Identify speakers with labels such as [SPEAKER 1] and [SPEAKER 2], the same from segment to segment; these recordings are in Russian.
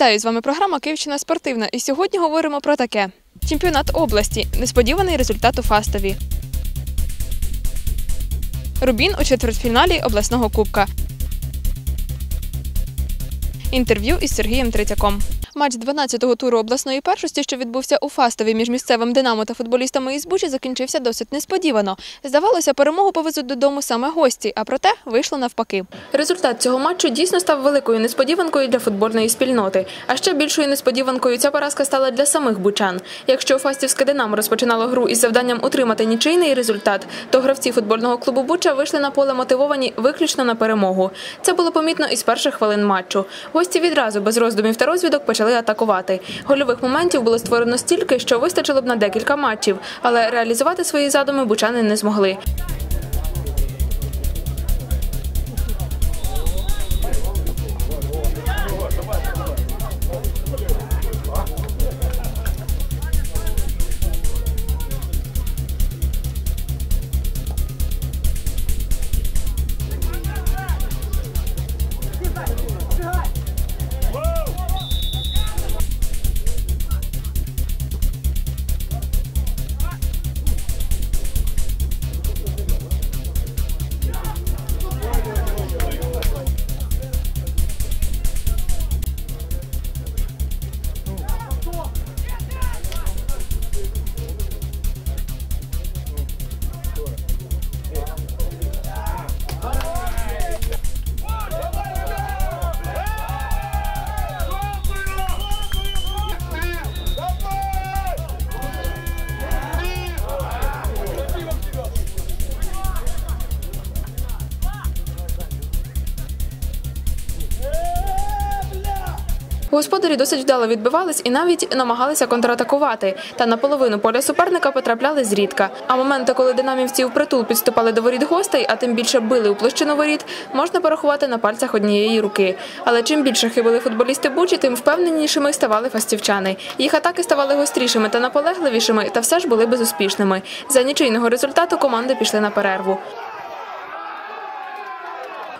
[SPEAKER 1] Вітаю з вами програма Київщина спортивна. І сьогодні говоримо про таке: чемпіонат області. Несподіваний результат у Фастові. Рубін у четвертьфіналі обласного кубка. Інтерв'ю із Сергієм Третяком. Матч 12-го туру обласної першості, що відбувся у Фастові між місцевим Динамо та футболістами із Бучі, закінчився досить несподівано. Здавалося, перемогу повезуть додому саме гості, а проте вийшло навпаки. Результат цього матчу дійсно став великою несподіванкою для футбольної спільноти. А ще більшою несподіванкою ця поразка стала для самих бучан. Якщо Фастівське Динамо розпочинало гру із завданням утримати нічийний результат, то гравці футбольного клубу Буча вийшли на поле мотивовані виключно на перемогу. Це було помітно із перших хвилин матчу. Гості відразу без роздумів та розвідок почали атакувати. Гольових моментів було створено стільки, що вистачило б на декілька матчів, але реалізувати свої задуми бучани не змогли. Господарі досить вдало відбивались і навіть намагалися контратакувати. Та на половину поля суперника потрапляли зрідка. А моменти, коли динамівці впритул підступали до воріт гостей, а тим більше били у площину воріт, можна порахувати на пальцях однієї руки. Але чим більше хибили футболісти Бучі, тим впевненішими ставали фастівчани. Їх атаки ставали гострішими та наполегливішими, та все ж були безуспішними. За нічийного результату команди пішли на перерву.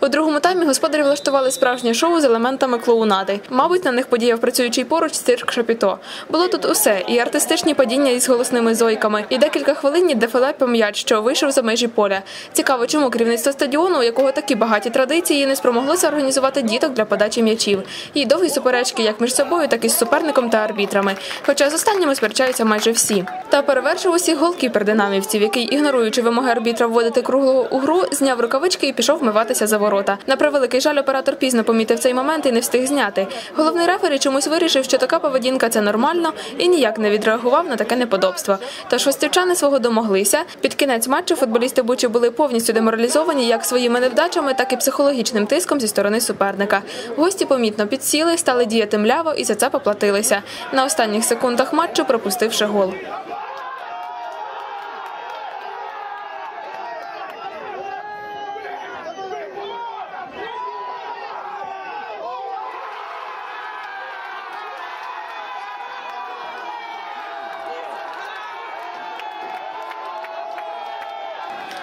[SPEAKER 1] У другому таймі господарі влаштували справжнє шоу з елементами клоунади. Мабуть, на них подіяв працюючий поруч цирк Шапіто. Було тут усе: і артистичні падіння із голосними зойками, і декілька хвилин дефіле м'яч, що вийшов за межі поля. Цікаво, чому керівництво стадіону, у якого такі багаті традиції, не спромоглося організувати діток для подачі м'ячів. І довгі суперечки як між собою, так і з суперником та арбітрами. Хоча з останніми сперечаються майже всі. Та перевершив усіх голкіпер динамівців, який, ігноруючи вимоги арбітра вводити круглого у гру, зняв рукавички і пішов вмиватися за ворота. На превеликий жаль, оператор пізно помітив цей момент і не встиг зняти. Головний рефері чомусь вирішив, що така поведінка це нормально і ніяк не відреагував на таке неподобство. Тож гостівчани свого домоглися. Під кінець матчу футболісти Бучі були повністю деморалізовані як своїми невдачами, так і психологічним тиском зі сторони суперника. Гості помітно підсіли, стали діяти мляво і за це поплатилися. На останніх секундах матчу пропустивши гол.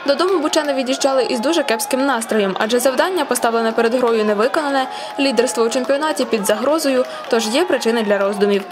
[SPEAKER 1] Додому бучани від'їжджали із дуже кепським настроєм, адже завдання, поставлене перед грою, не виконане, лідерство у чемпіонаті під загрозою, тож є причини для роздумів.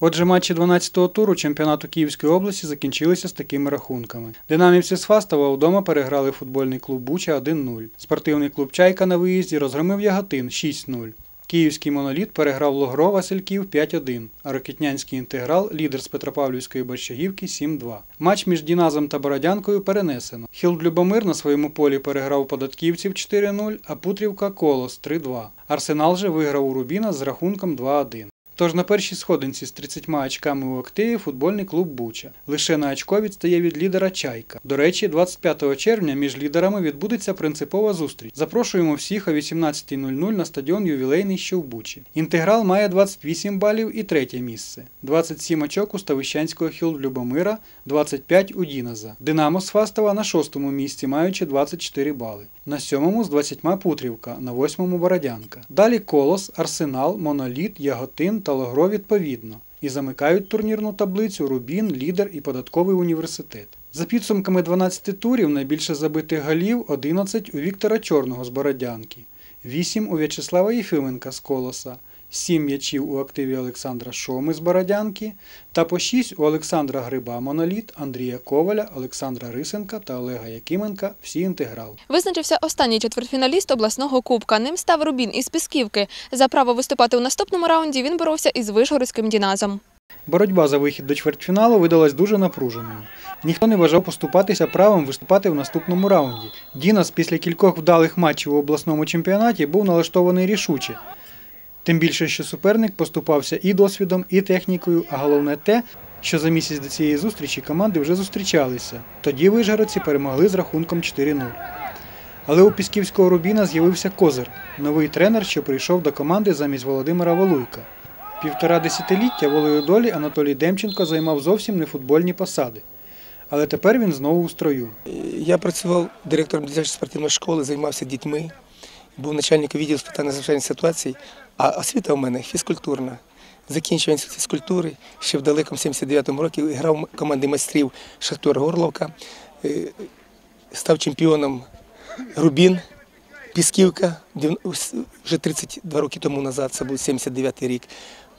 [SPEAKER 2] Отже, матчі 12-го туру чемпіонату Київської області закінчилися з такими рахунками. Динамівці з Фастова вдома переграли футбольний клуб Буча 1-0. Спортивний клуб Чайка на виїзді розгромив Яготин 6-0. Київський моноліт переграв Логро Васильків 5-1, а Рокітнянський інтеграл, лідер з Петропавлівської Борщагівки 7-2. Матч між Діназом та Бородянкою перенесено. Хілд Любомир на своєму полі переграв податківців 4-0, а Путрівка Колос 3-2. Арсенал же виграв у Рубіна з рахунком 2-1. Тож на першій сходинці з 30 очками у активі футбольний клуб Буча. Лише на очко відстає від лідера Чайка. До речі, 25 червня між лідерами відбудеться принципова зустріч. Запрошуємо всіх о 18.00 на стадіон Ювілейний, що в Бучі. Інтеграл має 28 балів і третє місце. 27 очок у Ставищанського Хілд Любомира, 25 у Діназа. Динамо з Фастова на шостому місці, маючи 24 бали. На сьомому з 20 Путрівка, на восьмому Бородянка. Далі Колос, Арсенал, Моноліт, Яготин та Логро відповідно. І замикають турнірну таблицю Рубін, Лідер і Податковий університет. За підсумками 12 турів найбільше забитих голів 11 у Віктора Чорного з Бородянки. 8 у В'ячеслава Єфименка з Колоса, 7 м'ячів у активі Олександра Шоми з Бородянки та по 6 у Олександра Гриба Моноліт, Андрія Коваля, Олександра Рисенка та Олега Якименка всі інтеграл.
[SPEAKER 1] Визначився останній четвертьфіналіст обласного кубка. Ним став Рубін із Пісківки. За право виступати у наступному раунді він боровся із Вишгородським Діназом.
[SPEAKER 2] Боротьба за вихід до чвертьфіналу видалась дуже напруженою. Ніхто не бажав поступатися правом виступати в наступному раунді. Дінас після кількох вдалих матчів у обласному чемпіонаті був налаштований рішуче. Тим більше, що суперник поступався і досвідом, і технікою, а головне те, що за місяць до цієї зустрічі команди вже зустрічалися. Тоді вижгородці перемогли з рахунком 4-0. Але у Пісківського Рубіна з'явився козир, новий тренер, що прийшов до команди замість Володимира Волуйка. Півтора десятиліття волею долі Анатолій Демченко займав зовсім не футбольні посади. Але тепер він знову у строю.
[SPEAKER 3] Я працював директором дитячої спортивної школи, займався дітьми, був начальником відділу з питань надзвичайних ситуацій, а освіта у мене фізкультурна. Закінчив інститут фізкультури ще в далекому 79-му році грав в команді майстрів Шахтор Горловка, е, став чемпіоном Рубін, Пісківка, вже 32 роки тому назад, це був 79-й рік.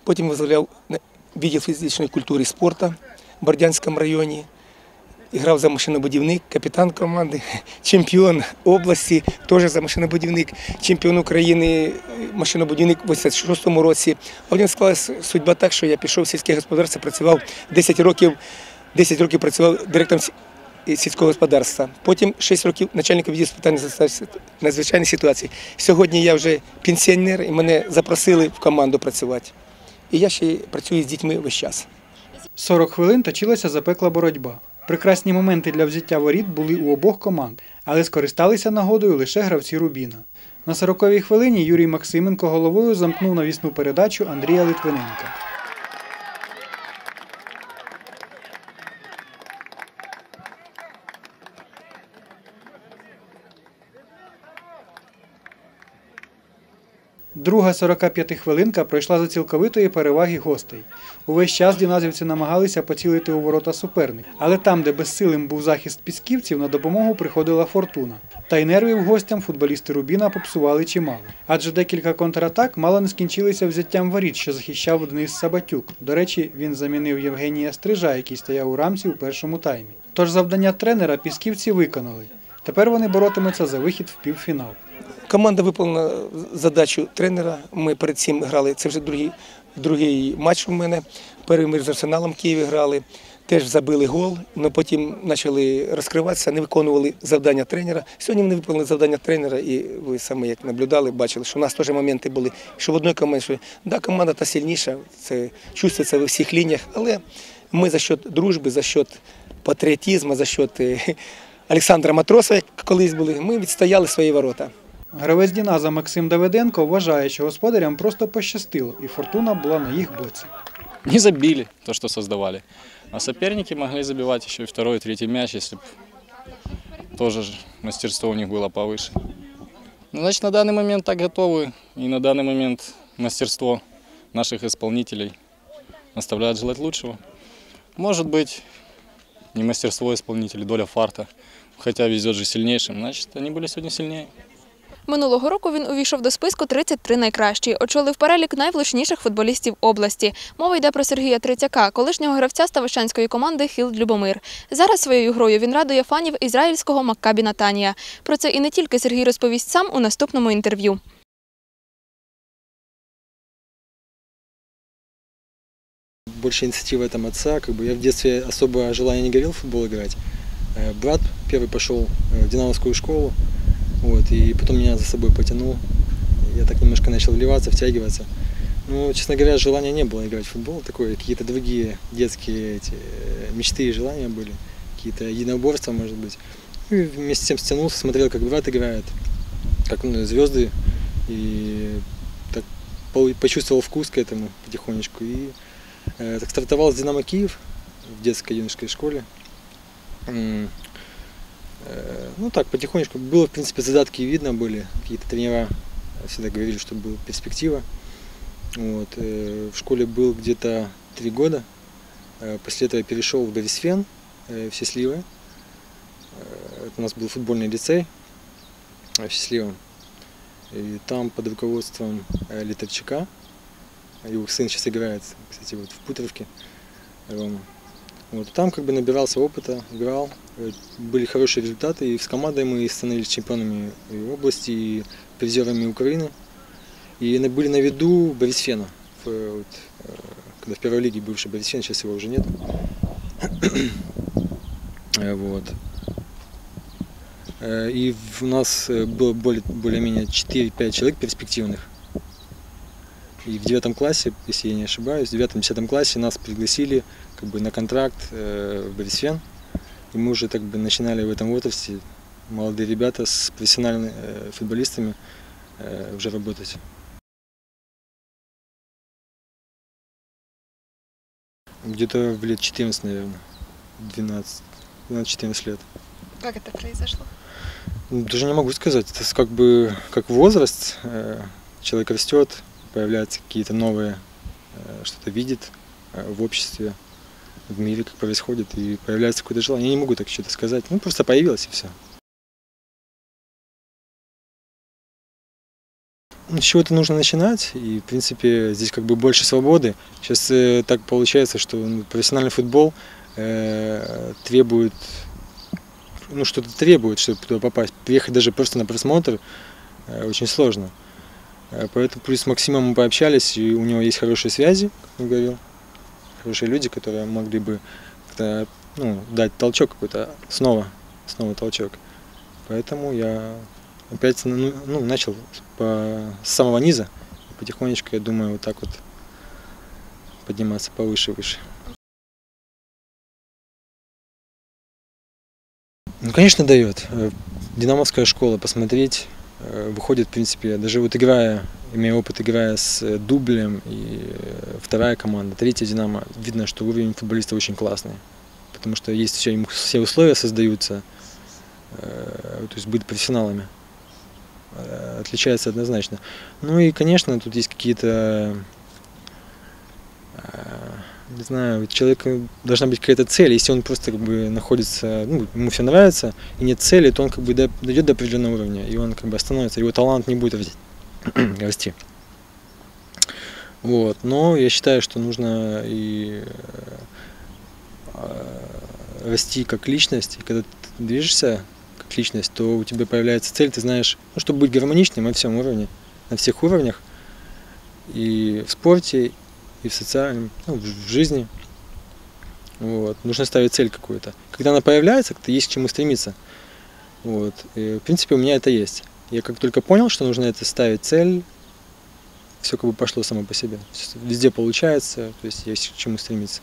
[SPEAKER 3] Потім на- відділ фізичної культури і спорту в Бордянському районі. Грав за машинобудівник, капітан команди, чемпіон області, теж за машинобудівник, чемпіон України, е, машинобудівник в 86-му році. А потім склалася судьба так, що я пішов в сільське господарство, працював 10 років, 10 років працював директором е, сільського господарства. Потім 6 років начальником відділу з питань надзвичайних ситуацій. Сьогодні я вже пенсіонер і мене запросили в команду працювати. І я ще працюю з дітьми весь час.
[SPEAKER 2] 40 хвилин точилася запекла боротьба. Прекрасні моменти для взяття воріт були у обох команд, але скористалися нагодою лише гравці Рубіна. На 40-й хвилині Юрій Максименко головою замкнув навісну передачу Андрія Литвиненка. Друга 45 хвилинка пройшла за цілковитої переваги гостей. Увесь час діназівці намагалися поцілити у ворота суперник, але там, де безсилим був захист пісківців, на допомогу приходила фортуна. Та й нервів гостям футболісти Рубіна попсували чимало. Адже декілька контратак мало не скінчилися взяттям воріт, що захищав Денис Сабатюк. До речі, він замінив Євгенія Стрижа, який стояв у рамці у першому таймі. Тож завдання тренера пісківці виконали. Тепер вони боротимуться за вихід в півфінал.
[SPEAKER 3] Команда виконала задачу тренера. Ми перед цим грали. Це вже другий, другий матч у мене. Перший ми з Арсеналом в Києві грали. Теж забили гол, але потім почали розкриватися, не виконували завдання тренера. Сьогодні вони виконали завдання тренера, і ви самі як наблюдали, бачили, що у нас теж моменти були, що в одній команді, що да, команда та сильніша, це чувствується в всіх лініях, але ми за счет дружби, за счет патріотизму, за счет е, Олександра Матросова, як колись були, ми відстояли свої ворота.
[SPEAKER 2] Гравець Діназа Максим Давиденко вважає, що господарям просто пощастило, і фортуна була на їх боці.
[SPEAKER 4] не забили то, что создавали. А соперники могли забивать еще и второй, и третий мяч, если бы тоже ж мастерство у них было повыше. Ну, значит, на данный момент так готовы, и на данный момент мастерство наших исполнителей оставляет желать лучшего. Может быть, не мастерство исполнителей, доля фарта, хотя везет же сильнейшим, значит, они были сегодня сильнее.
[SPEAKER 1] Минулого року він увійшов до списку 33 найкращі, очолив перелік найвлучніших футболістів області. Мова йде про Сергія Трицяка, колишнього гравця ставищанської команди Хілд Любомир. Зараз своєю грою він радує фанів ізраїльського Маккабі Натанія. Про це і не тільки Сергій розповість сам у наступному інтерв'ю.
[SPEAKER 5] больше инициатива там отца, как бы я в детстве особо желания не горел в футбол играть. Э, Брат первый пошел э, в динамовскую школу, Вот, и потом меня за собой потянул. Я так немножко начал вливаться, втягиваться. Ну, честно говоря, желания не было играть в футбол, такое, какие-то другие детские эти, э, мечты и желания были, какие-то единоборства, может быть. И вместе с тем стянулся, смотрел, как брат играет, как ну, звезды, и так почувствовал вкус к этому потихонечку. И Э, Так стартовал с Динамо Киев в детской юношеской школе. Э, Ну так, потихонечку. Было, в принципе, задатки видно были. Какие-то тренера всегда говорили, что была перспектива. Вот. э, В школе был где-то три года. Э, После этого я перешел в Борисфен, в Сесливо. Э, Это у нас был футбольный лицей в Счастливом. И там под руководством Литовчака, его сын сейчас играет, кстати, вот в Путровке, Рома. Вот, там как бы набирался опыта, играл, э, были хорошие результаты, и с командой мы становились чемпионами и области, и призерами Украины. И были на виду Борисфена, в, вот, э, когда в первой лиге бывший Борисфен, сейчас его уже нет. Э, Вот. Э, И у нас э, было более- более-менее 4-5 человек перспективных. И в девятом классе, если я не ошибаюсь, в девятом-десятом классе нас пригласили как бы на контракт э, в Борисфен. И мы уже так бы начинали в этом возрасте, молодые ребята с профессиональными э, футболистами э, уже работать. Где-то в лет 14, наверное, 12, 12-14 лет.
[SPEAKER 1] Как это произошло?
[SPEAKER 5] Ну, Даже не могу сказать. Это как бы как возраст. э, Человек растет, появляются какие-то новые, э, что-то видит э, в обществе, в мире, как происходит, и появляется какое-то желание. Я не могу так что-то сказать. Ну, просто появилось и все. С чего-то нужно начинать, и, в принципе, здесь как бы больше свободы. Сейчас э, так получается, что ну, профессиональный футбол э, требует ну, что-то требует, чтобы туда попасть. Приехать даже просто на просмотр э, очень сложно. Э, Поэтому плюс с Максимом мы пообщались, и у него есть хорошие связи, как я говорил. Хорошие люди, которые могли бы ну, дать толчок какой-то, снова, снова толчок. Поэтому я опять ну, ну, начал по, с самого низа, потихонечку, я думаю, вот так вот подниматься повыше выше. Ну, конечно, дает. Э, Динамовская школа, посмотреть, э, выходит, в принципе, даже вот играя, имея опыт, играя с э, Дублем и э, вторая команда, третья Динамо, видно, что уровень футболиста очень классный. Потому что есть все, им все условия создаются, э, то есть быть профессионалами. Отличается однозначно. Ну и, конечно, тут есть какие-то не знаю, у человека должна быть какая-то цель. Если он просто как бы находится, ну, ему все нравится, и нет цели, то он как бы до- дойдет до определенного уровня, и он как бы остановится, его талант не будет расти. расти. Вот. Но я считаю, что нужно и э, расти как личность, и когда ты движешься как личность, то у тебя появляется цель, ты знаешь, ну, чтобы быть гармоничным на всем уровне, на всех уровнях, и в спорте, и в социальном, ну, в жизни. Вот. Нужно ставить цель какую-то. Когда она появляется, то есть к чему стремиться. Вот. И, в принципе, у меня это есть. Я как только понял, что нужно это ставить цель, все как бы пошло само по себе. Везде получается, то есть есть к чему стремиться.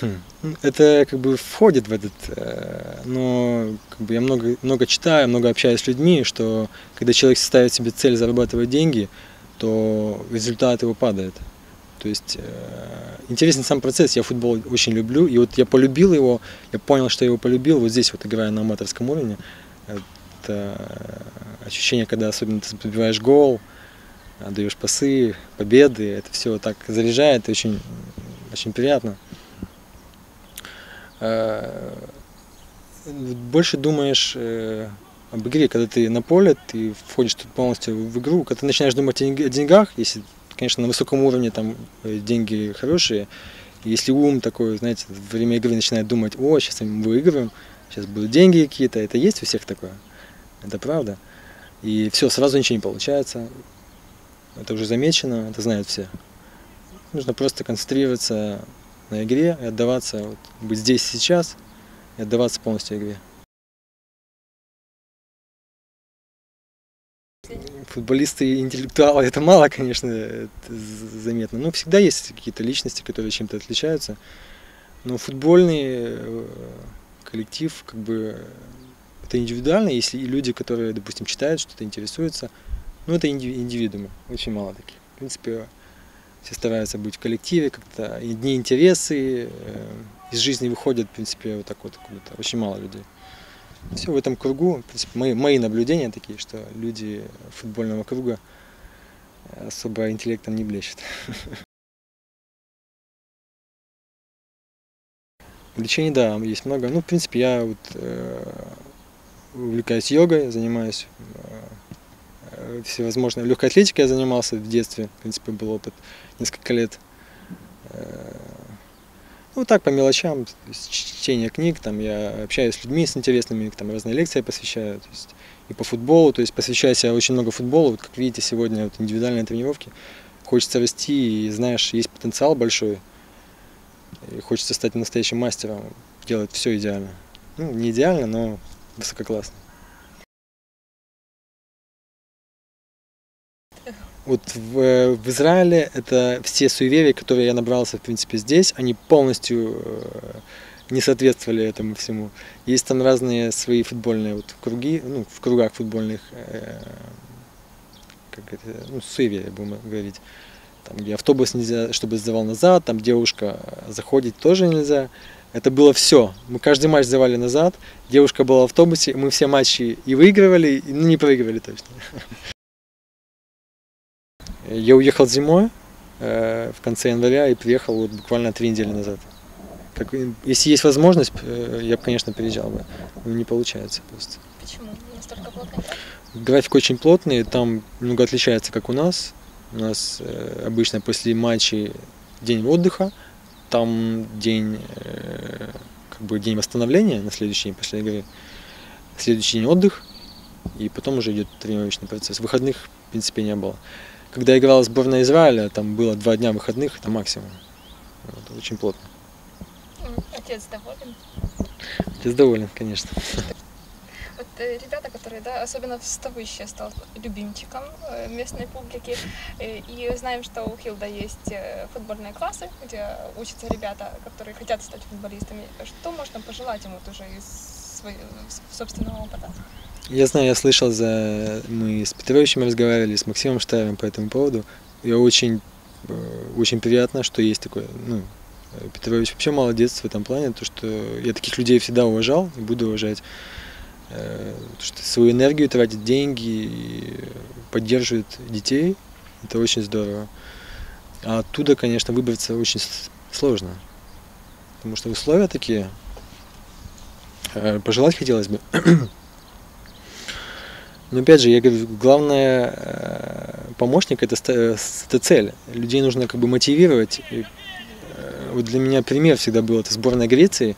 [SPEAKER 5] Хм. Ну, Это как бы входит в этот, э, но как бы я много, много читаю, много общаюсь с людьми, что когда человек ставит себе цель зарабатывать деньги, то результат его падает. То есть э, интересен сам процесс, я футбол очень люблю, и вот я полюбил его, я понял, что я его полюбил, вот здесь вот играя на аматорском уровне, это э, ощущение, когда особенно ты забиваешь гол, отдаешь пасы, победы, это все так заряжает, очень, очень приятно. Э, Больше думаешь э, об игре, когда ты на поле, ты входишь тут полностью в игру, когда ты начинаешь думать о деньгах, если, конечно, на высоком уровне там э, деньги хорошие, если ум такой, знаете, во время игры начинает думать, о, сейчас мы выиграем, сейчас будут деньги какие-то, это есть у всех такое, это правда. И все, сразу ничего не получается, это уже замечено, это знают все. Нужно просто концентрироваться на игре и отдаваться, вот, быть здесь сейчас и отдаваться полностью игре. Футболисты интеллектуалы это мало, конечно, это заметно. Но всегда есть какие-то личности, которые чем-то отличаются. Но футбольный э, коллектив, как бы, это индивидуально. Если люди, которые, допустим, читают, что-то интересуются, ну, это инди- индивидуумы, очень мало таких. В принципе, все стараются быть в коллективе, как-то одни интересы э, из жизни выходят, в принципе, вот так вот. Очень мало людей. Все в этом кругу, в принципе, мои, мои наблюдения такие, что люди футбольного круга особо интеллектом не блещут. Увлечений, да, есть много. Ну, в принципе, я вот э, увлекаюсь йогой, занимаюсь э, всевозможной легкой атлетикой я занимался в детстве, в принципе, был опыт несколько лет. Э, ну, так, по мелочам, чтение книг, там, я общаюсь с людьми с интересными, там, разные лекции посвящаю, то есть и по футболу, то есть посвящаю себя очень много футболу, вот, как видите, сегодня вот, индивидуальные тренировки, хочется расти, и, знаешь, есть потенциал большой, и хочется стать настоящим мастером, делать все идеально. Ну, не идеально, но высококлассно. Вот в, в Израиле это все суеверия, которые я набрался, в принципе, здесь, они полностью э, не соответствовали этому всему. Есть там разные свои футбольные вот круги, ну, в кругах футбольных, э, как это, ну, суеверия, будем говорить. Там, где автобус нельзя, чтобы сдавал назад, там девушка заходит тоже нельзя. Это было все. Мы каждый матч сдавали назад, девушка была в автобусе, мы все матчи и выигрывали, и ну, не проигрывали точно. Я уехал зимой э, в конце января и приехал вот буквально три недели назад. Как, если есть возможность, э, я бы, конечно, приезжал бы. Но не получается просто.
[SPEAKER 1] Почему? Настолько плотный
[SPEAKER 5] График очень плотный, там много отличается, как у нас. У нас э, обычно после матчей день отдыха, там день, как бы день восстановления на следующий день после игры, следующий день отдых, и потом уже идет тренировочный процесс. Выходных, в принципе, не было. Когда играла сборная Израиля, там было два дня выходных, это максимум. Вот, очень плотно.
[SPEAKER 1] Отец доволен?
[SPEAKER 5] Отец доволен, конечно.
[SPEAKER 1] Вот э, ребята, которые, да, особенно в Ставыще стал любимчиком э, местной публики. Э, И знаем, что у Хилда есть футбольные классы, где учатся ребята, которые хотят стать футболистами. Что можно пожелать им вот уже из своего собственного опыта?
[SPEAKER 5] Я знаю, я слышал, за... мы с Петровичем разговаривали, с Максимом Штаевым по этому поводу. И очень, э, очень приятно, что есть такое, ну, Петрович вообще молодец в этом плане, то, что я таких людей всегда уважал и буду уважать. Э, то, что свою энергию тратит, деньги, и поддерживает детей, это очень здорово. А оттуда, конечно, выбраться очень сложно, потому что условия такие. Э, Пожелать хотелось бы. Но опять же, я говорю, главное э, помощник это, ста- это цель. Людей нужно как бы мотивировать. И, э, вот для меня пример всегда был это сборная Греции,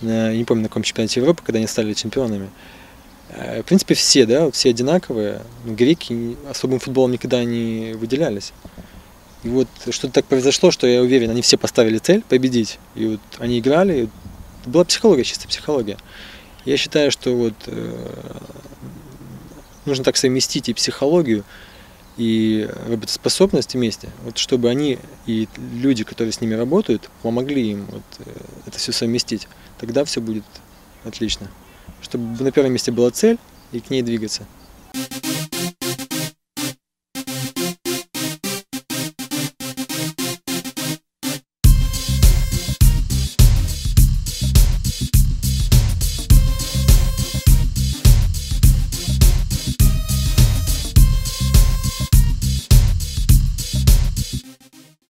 [SPEAKER 5] на, не помню на каком чемпионате Европы, когда они стали чемпионами. Э, В принципе, все, да, все одинаковые. Но греки особым футболом никогда не выделялись. И вот что-то так произошло, что я уверен, они все поставили цель победить. И вот они играли. была психология, чисто психология. Я считаю, что вот э, нужно так совместить и психологию, и работоспособность вместе, вот чтобы они и люди, которые с ними работают, помогли им вот, э, это все совместить. Тогда все будет отлично. Чтобы на первом месте была цель и к ней двигаться.